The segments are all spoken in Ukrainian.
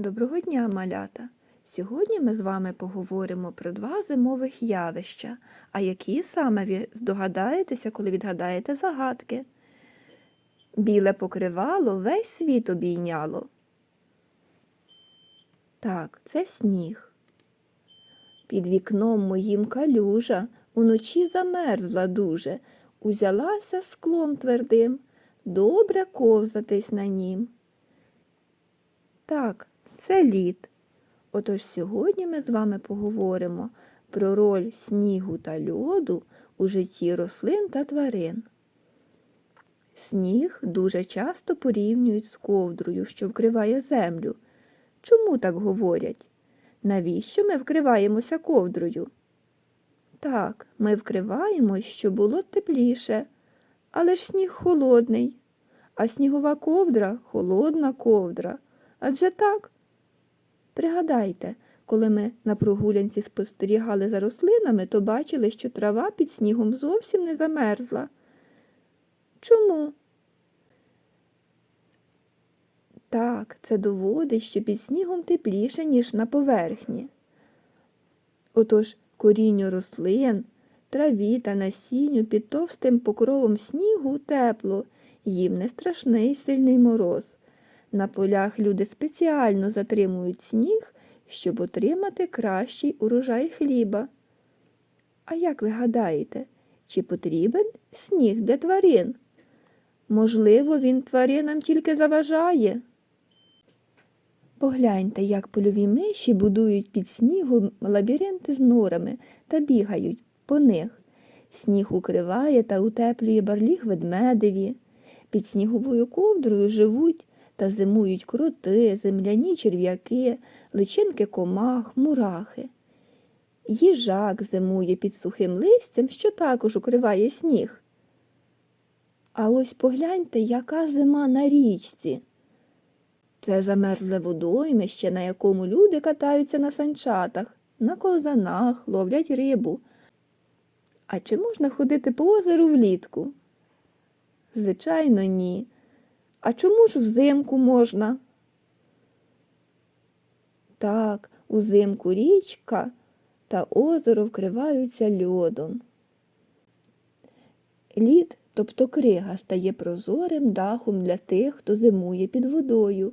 Доброго дня, малята! Сьогодні ми з вами поговоримо про два зимових явища, а які саме ви здогадаєтеся, коли відгадаєте загадки. Біле покривало весь світ обійняло. Так, це сніг. Під вікном моїм калюжа уночі замерзла дуже, узялася склом твердим, добре ковзатись на нім. Так, це лід. Отож сьогодні ми з вами поговоримо про роль снігу та льоду у житті рослин та тварин. Сніг дуже часто порівнюють з ковдрою, що вкриває землю. Чому так говорять? Навіщо ми вкриваємося ковдрою? Так, ми вкриваємось, щоб було тепліше, але ж сніг холодний, а снігова ковдра холодна ковдра. Адже так. Пригадайте, коли ми на прогулянці спостерігали за рослинами, то бачили, що трава під снігом зовсім не замерзла. Чому? Так, це доводить, що під снігом тепліше, ніж на поверхні. Отож корінню рослин, траві та насінню під товстим покровом снігу тепло, їм не страшний сильний мороз. На полях люди спеціально затримують сніг, щоб отримати кращий урожай хліба. А як ви гадаєте, чи потрібен сніг для тварин? Можливо, він тваринам тільки заважає. Погляньте, як польові миші будують під снігом лабіринти з норами та бігають по них. Сніг укриває та утеплює барліг ведмедеві. Під сніговою ковдрою живуть та зимують кроти, земляні черв'яки, личинки комах, мурахи. Їжак зимує під сухим листям, що також укриває сніг. А ось погляньте, яка зима на річці. Це замерзле водоймище, на якому люди катаються на санчатах, на ковзанах, ловлять рибу. А чи можна ходити по озеру влітку? Звичайно, ні. А чому ж взимку можна? Так, узимку річка та озеро вкриваються льодом. Лід, тобто крига, стає прозорим дахом для тих, хто зимує під водою.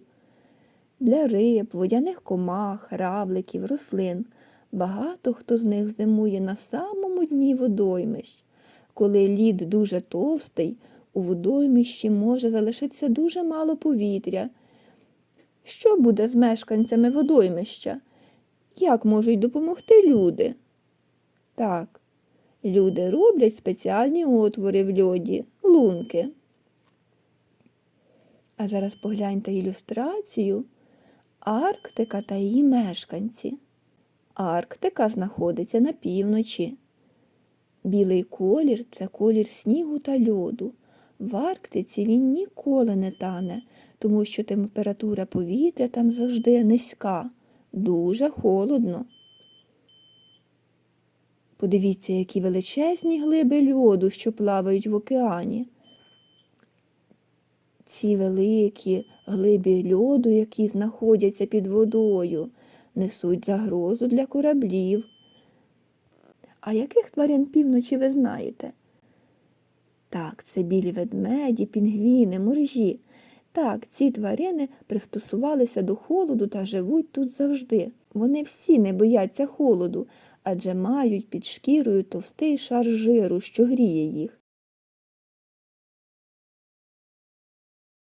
Для риб, водяних комах, равликів, рослин. Багато хто з них зимує на самому дні водоймищ. Коли лід дуже товстий, у водоймищі може залишитися дуже мало повітря. Що буде з мешканцями водоймища? Як можуть допомогти люди? Так, люди роблять спеціальні отвори в льоді, лунки. А зараз погляньте ілюстрацію Арктика та її мешканці. Арктика знаходиться на півночі. Білий колір це колір снігу та льоду. В Арктиці він ніколи не тане, тому що температура повітря там завжди низька, дуже холодно. Подивіться, які величезні глиби льоду, що плавають в океані. Ці великі глибі льоду, які знаходяться під водою, несуть загрозу для кораблів. А яких тварин півночі ви знаєте? Так, це білі ведмеді, пінгвіни, моржі. Так, ці тварини пристосувалися до холоду та живуть тут завжди. Вони всі не бояться холоду, адже мають під шкірою товстий шар жиру, що гріє їх.